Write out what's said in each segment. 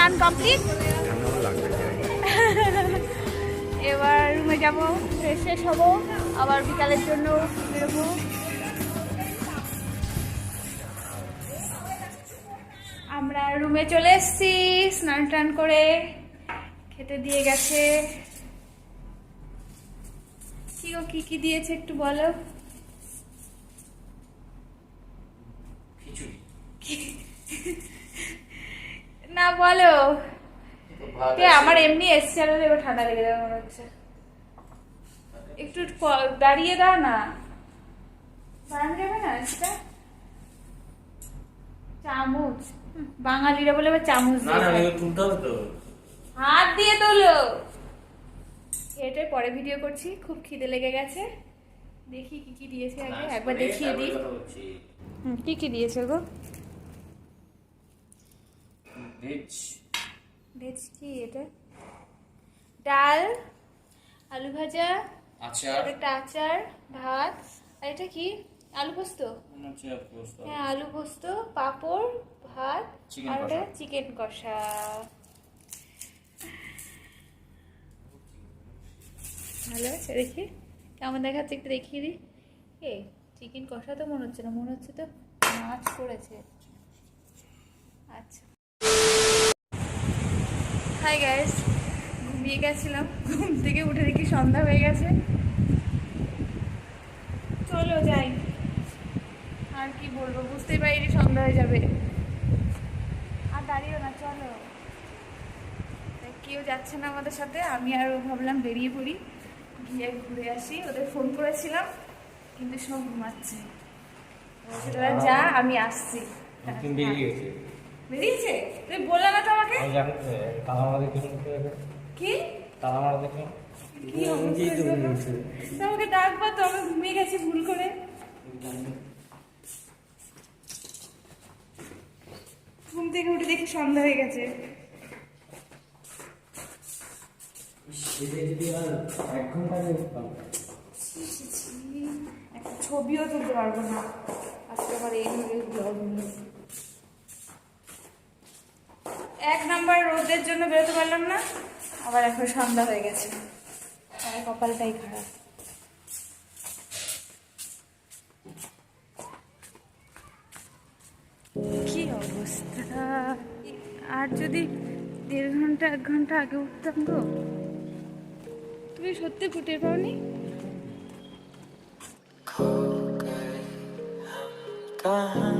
টান কমপ্লিট? এবার রুমে যাব ফ্রেশ ফ্রেশ হব, আবার বিকালের জন্য বেরোবো। আমরা রুমে চলে এসেছি, স্নান টান করে খেতে দিয়ে গেছে। গো, কি কি দিয়েছে একটু বলো? না বলো। আমার এমনি এসছে আর এবার ঠান্ডা লেগে যাবে মনে হচ্ছে। একটু দাঁড়িয়ে দাও না। বাড়ানো যাবে না সেটা? চামচ। বাঙালিরা বলে এবার চামচ না দিয়ে না তুলতে হবে তো। হাত দিয়ে তোলো। এটা পরে ভিডিও করছি খুব খিদে লেগে গেছে। দেখি কি কি দিয়েছে আগে একবার দেখিয়ে দিই। কি কি দিয়েছে গো? ভেজ ভেজ কি এটা? ডাল আলু ভাজা আচার। একটা আচার ভাত। আর এটা কি? আলু পোস্ত? হ্যাঁ আলু পোস্ত পাঁপড় ভাত আর ওটা চিকেন কষা। ভালো আছে? দেখি। কেমন দেখাচ্ছে একটু দেখিয়ে দিই। এ চিকেন কষা তো মনে হচ্ছে না। মনে হচ্ছে তো মাছ করেছে আচ্ছা। হাই গাইস ঘুমিয়ে গেছিলাম। ঘুম থেকে উঠে দেখি সন্ধ্যা হয়ে গেছে। চলো যাই। আর কি বলব বুঝতেই পারিনি সন্ধ্যা হয়ে যাবে। আর দাঁড়িয়েও না চলো। কেউ যাচ্ছে না আমাদের সাথে। আমি আর ও ভাবলাম বেরিয়ে পড়ি। গিয়ে ঘুরে আসি। ওদের ফোন করেছিলাম কিন্তু সব ঘুমাচ্ছে। বলছে, যা আমি আসছি। গেছে। বেরিয়েছে? তুই বললে না তো আমাকে আমি জানি তালা মারা দেখে কি? তালা মারা দেখে আমাকে ডাকবা তো আমি ঘুমিয়ে গেছি ভুল করে। ঘুম থেকে উঠে দেখি সন্ধ্যা হয়ে গেছে। একটা ছবিও তুলতে পারব না। আজকে আমার এই ব্লগ নিয়ে এক নাম্বার রোদের জন্য বেরোতে পারলাম না আবার এখন সন্ধ্যা হয়ে গেছে। আমার কপালটাই খারাপ। কি অবস্থা? আর যদি দেড় ঘণ্টা এক ঘণ্টা আগে উঠতাম গো? তুমি সত্যি ফুটে পাওনি? দারুণ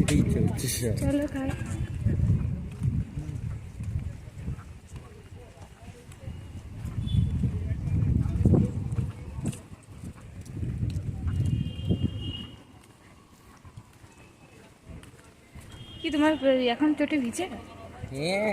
এটাই চলছে চলো খাই। কি তোমার এখন চোটে ভিজে? হ্যাঁ।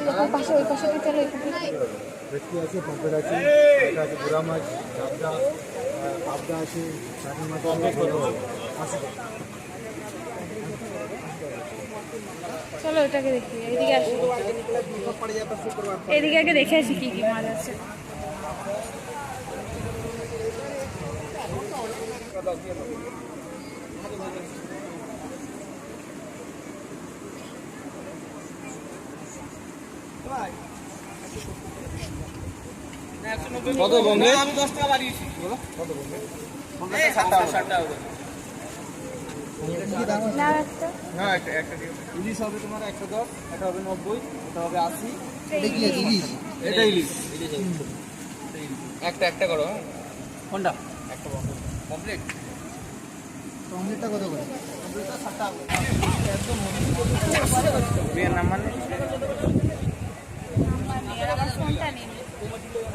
এটা ওই পাশে ওই পাশে চলো ভেটকি আছে পাম্পের আছে আছে বুড়া মাছ ডাবদা পাবদা আছে চাটনি মাছ আছে চলো ওটাকে দেখি এদিকে আসি। এদিকে আগে দেখে আসি কি কি মাছ আছে। কত আমি দশ টাকা বাড়িয়েছি। কত সাতটা দিও। ইলিশ হবে তোমার একশো দশ এটা হবে নব্বই এটা হবে আশি। এটা ইলিশ? একটা একটা করো হ্যাঁ? কোনটা? একটা কমপ্লিট? অমলেটটা কত করে? বিয়ের নাম মানে আমার নেই, আমার ফোনটা নেই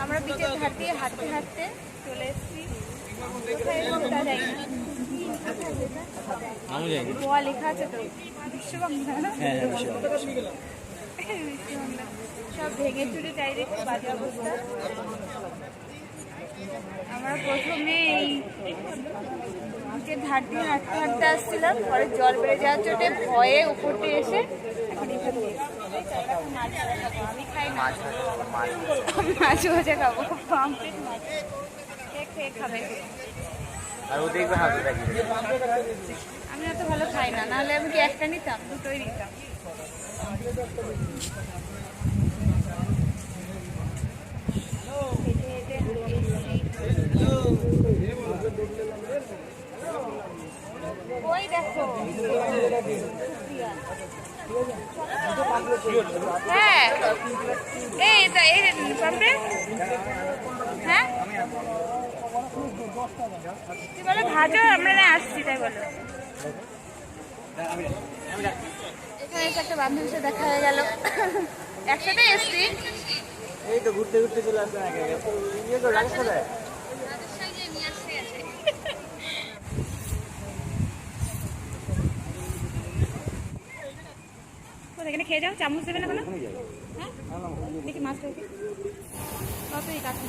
আমরা বিচের ধার দিয়ে হাঁটতে হাঁটতে চলে এসেছি। লেখা আছে তো? বিশ্ববাংলা না? হ্যাঁ সব ভেঙে চুরে ডাইরেক্ট বাজে অবস্থা। আমরা প্রথমে এই নিচের ধার দিয়ে হাঁটতে হাঁটতে আসছিলাম। পরে জল বেড়ে যাওয়ার চোটে ভয়ে উপর দিয়ে এসে এখন। এখন মাছ ভাজা খাব। পাম্পলেট মাছ। খেয়ে খাবে? আর ও দেখবে হাতে আমি অত ভালো খাই না নাহলে আমি কি একটা নিতাম? দুটোই নিতাম। ওই দেখো। হ্যাঁ। এই এই পাম্পে হ্যাঁ? তুই বলো ভাজো, আমরা না আসছি, তাই বলো। এখানে এসে একটা বান্ধবীর দেখা হয়ে গেল। একসাথে এসছি। এই তো ঘুরতে ঘুরতে চলে আসবে না কে তো রাখছ কোথায়? কোথায় এখানে খেয়ে যাও চামচ দেবে না কোনো? হ্যাঁ? দেখি মাছ দেখি কত এই কাছে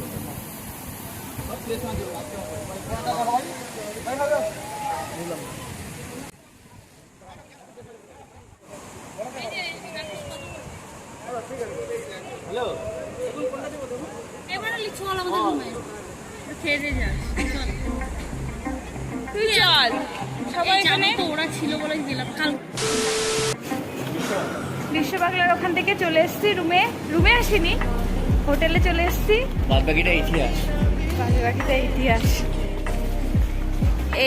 হ্যালো। এবারে লিচু হল আমাদের রুমে। খেয়ে দিয়ে যাস। তুই চল। সবাই এখানে? তো ওরা ছিল বলে গেলাম। কাল বিশ্ব বাংলার ওখান থেকে চলে এসেছি রুমে রুমে আসিনি হোটেলে চলে এসেছি। বাকিটা ইতিহাস। বাকি বাকিটা ইতিহাস।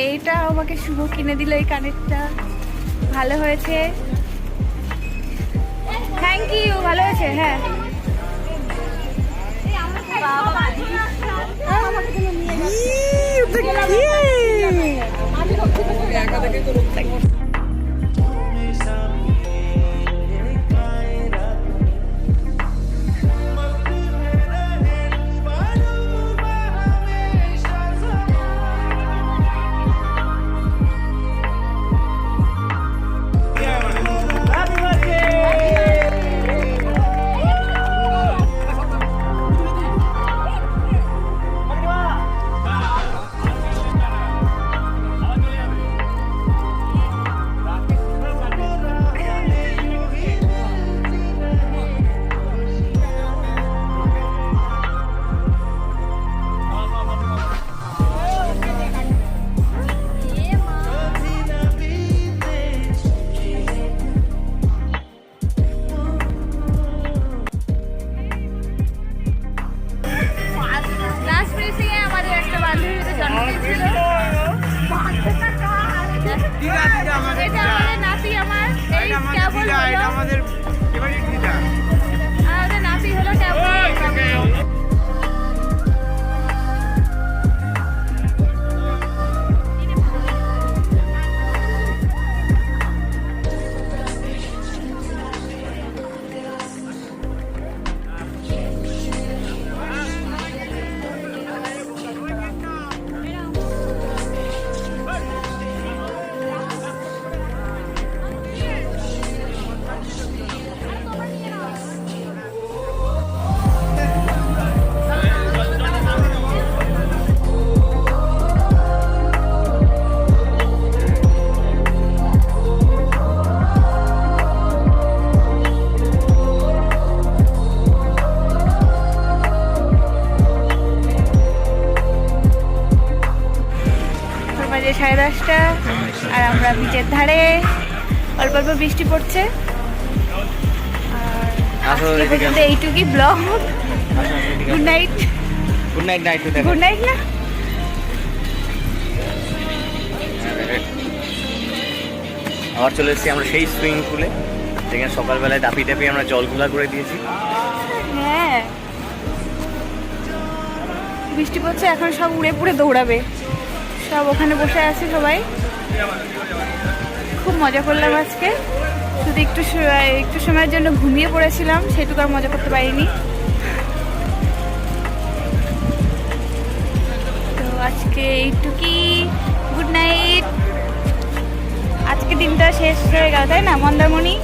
এইটা আমাকে শুভ কিনে দিল এই কানেরটা। ভালো হয়েছে। থ্যাংক ইউ ভালো হয়েছে হ্যাঁ। লাস্ট বিচের ধারে অল্প অল্প বৃষ্টি পড়ছে। আর এইটুকুই blog. Good night good night night good night না আবার চলে এসেছি আমরা সেই সুইমিং পুলে যেখানে সকালবেলায় দাপি দাপি আমরা জল খোলা করে দিয়েছি। হ্যাঁ। বৃষ্টি পড়ছে এখন সব উড়ে পুড়ে দৌড়াবে। সব ওখানে বসে আছে সবাই। খুব মজা করলাম আজকে। শুধু একটু একটু সময়ের জন্য ঘুমিয়ে পড়েছিলাম, সেটুকু আর মজা করতে পারিনি। তো আজকে এইটুকি গুড নাইট। আজকে দিনটা শেষ হয়ে গেল, তাই না, মন্দারমণি?